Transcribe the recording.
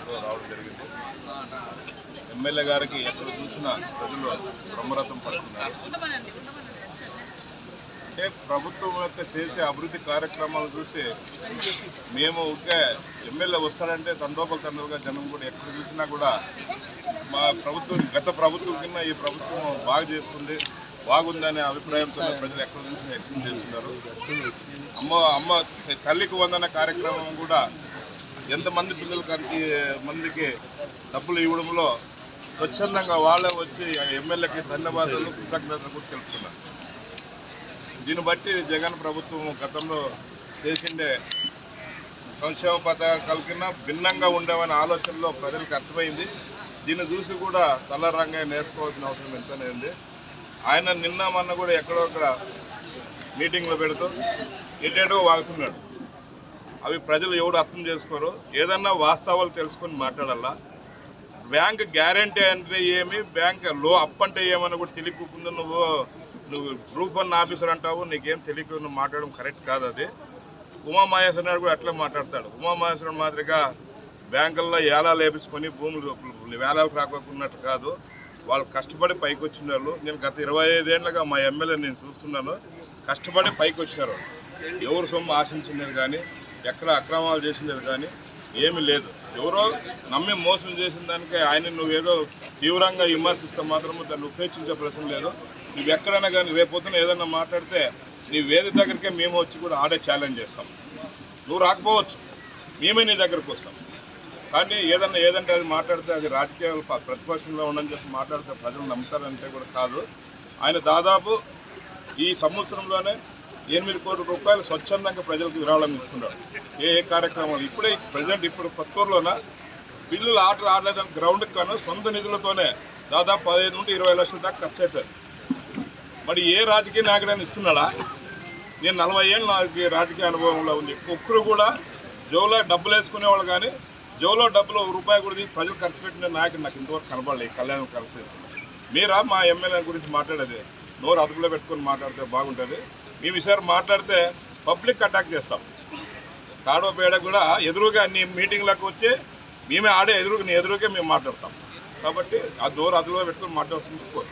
మేరకు రావడం జరిగింది. ఎమ్మెల్యే గారికి ఎక్కడ చూసినా ప్రజలు బ్రహ్మరథం పడుతున్నారు. అంటే ప్రభుత్వం యొక్క చేసే అభివృద్ధి కార్యక్రమాలు చూసి మేము ఒకే ఎమ్మెల్యే వస్తాడంటే తండోపల తండోలుగా జనం కూడా ఎక్కడ చూసినా కూడా మా ప్రభుత్వం గత ప్రభుత్వం కింద ఈ ప్రభుత్వం బాగా చేస్తుంది బాగుందనే అభిప్రాయంతో ప్రజలు ఎక్కడ చూసినా ఎక్కువ చేస్తున్నారు. అమ్మ అమ్మ తల్లికి వందన కార్యక్రమం కూడా ఎంతమంది పిల్లలకి మందికి డబ్బులు ఇవ్వడంలో స్వచ్ఛందంగా వాళ్ళే వచ్చి ఎమ్మెల్యేకి ధన్యవాదాలు కృతజ్ఞతలు కూడా తెలుపుతున్నారు. దీన్ని బట్టి జగన్ ప్రభుత్వం గతంలో చేసిండే సంక్షేమ పథకాల కింద భిన్నంగా ఉండేవనే ఆలోచనలో ప్రజలకు అర్థమైంది. దీన్ని చూసి కూడా తల్లరంగా నేర్చుకోవాల్సిన అవసరం ఎంతనే ఉంది. ఆయన నిన్న మొన్న కూడా ఎక్కడో అక్కడ మీటింగ్లో పెడుతూ ఎటేటో వాగుతున్నాడు. అవి ప్రజలు ఎవరు అర్థం చేసుకోరు. ఏదన్నా వాస్తవాలు తెలుసుకొని మాట్లాడాలా? బ్యాంక్ గ్యారంటీ అంటే ఏమి? బ్యాంక్లో అప్ అంటే ఏమని కూడా తెలియకుండా నువ్వు నువ్వు గ్రూప్ వన్ ఆఫీసర్ అంటావు నీకేం తెలియకుండా మాట్లాడడం కరెక్ట్ కాదు అది. ఉమామహేశ్వర కూడా అట్లా మాట్లాడతాడు. ఉమామహేశ్వర మాదిరిగా బ్యాంకుల్లో ఏలాలు వేపించుకొని భూములు వేలాలకు రాకోకున్నట్టు కాదు. వాళ్ళు కష్టపడి పైకి వచ్చిన వాళ్ళు నేను గత ఇరవై ఐదేళ్ళుగా మా ఎమ్మెల్యే నేను చూస్తున్నాను. కష్టపడి పైకి వచ్చినారు ఎవరు సొమ్ము ఆశించినది కానీ ఎక్కడ అక్రమాలు చేసినది కానీ ఏమీ లేదు. ఎవరో నమ్మి మోసం చేసిన దానికి ఆయన నువ్వేదో తీవ్రంగా విమర్శిస్తే మాత్రము దాన్ని ఉపేక్షించే ప్రశ్న లేదు. నువ్వు ఎక్కడైనా కానీ రేపొద్దున ఏదైనా మాట్లాడితే నీ వేది దగ్గరికే మేము వచ్చి కూడా ఆడే ఛాలెంజ్ చేస్తాం. నువ్వు రాకపోవచ్చు. మేమే నీ దగ్గరకు వస్తాం. కానీ ఏదన్నా ఏదంటే అది మాట్లాడితే అది రాజకీయాలు ప్రతిపక్షంలో ఉండని చెప్పి మాట్లాడితే ప్రజలు నమ్ముతారంటే కూడా కాదు. ఆయన దాదాపు ఈ సంవత్సరంలోనే ఎనిమిది కోట్ల రూపాయలు స్వచ్ఛందంగా ప్రజలకు విరాళం ఇస్తున్నారు. ఏ ఏ కార్యక్రమాలు ఇప్పుడే ప్రజెంట్ ఇప్పుడు కొత్తూరులోన బిల్లులు ఆటలు ఆడలేదని గ్రౌండ్కి కాను సొంత నిధులతోనే దాదాపు పదిహేను నుండి ఇరవై లక్షల దాకా ఖర్చు అవుతుంది మరి ఏ రాజకీయ నాయకుడైనా ఇస్తున్నాడా? నేను నలభై ఏళ్ళు నాకు రాజకీయ అనుభవంలో ఉంది. ఒక్కరు కూడా జోలో డబ్బులు వేసుకునేవాళ్ళు కానీ జోలో డబ్బులు రూపాయి కూడా తీసి ప్రజలు ఖర్చు పెట్టిన నాయకుడు నాకు ఇంతవరకు కనబడలేదు ఈ కళ్యాణం ఖర్చు మీరా మా ఎమ్మెల్యే గురించి మాట్లాడేది? నోరు అదుపులో పెట్టుకొని మాట్లాడితే బాగుంటుంది. మేము ఈసారి మాట్లాడితే పబ్లిక్ అటాక్ చేస్తాం. తాడో పేడ కూడా ఎదురుగా నీ మీటింగ్లకు వచ్చి మేమే ఆడే ఎదురుగా నీ ఎదురుగా మేము మాట్లాడతాం. కాబట్టి ఆ నోరు అదుపులో పెట్టుకొని మాట్లాడుతుంది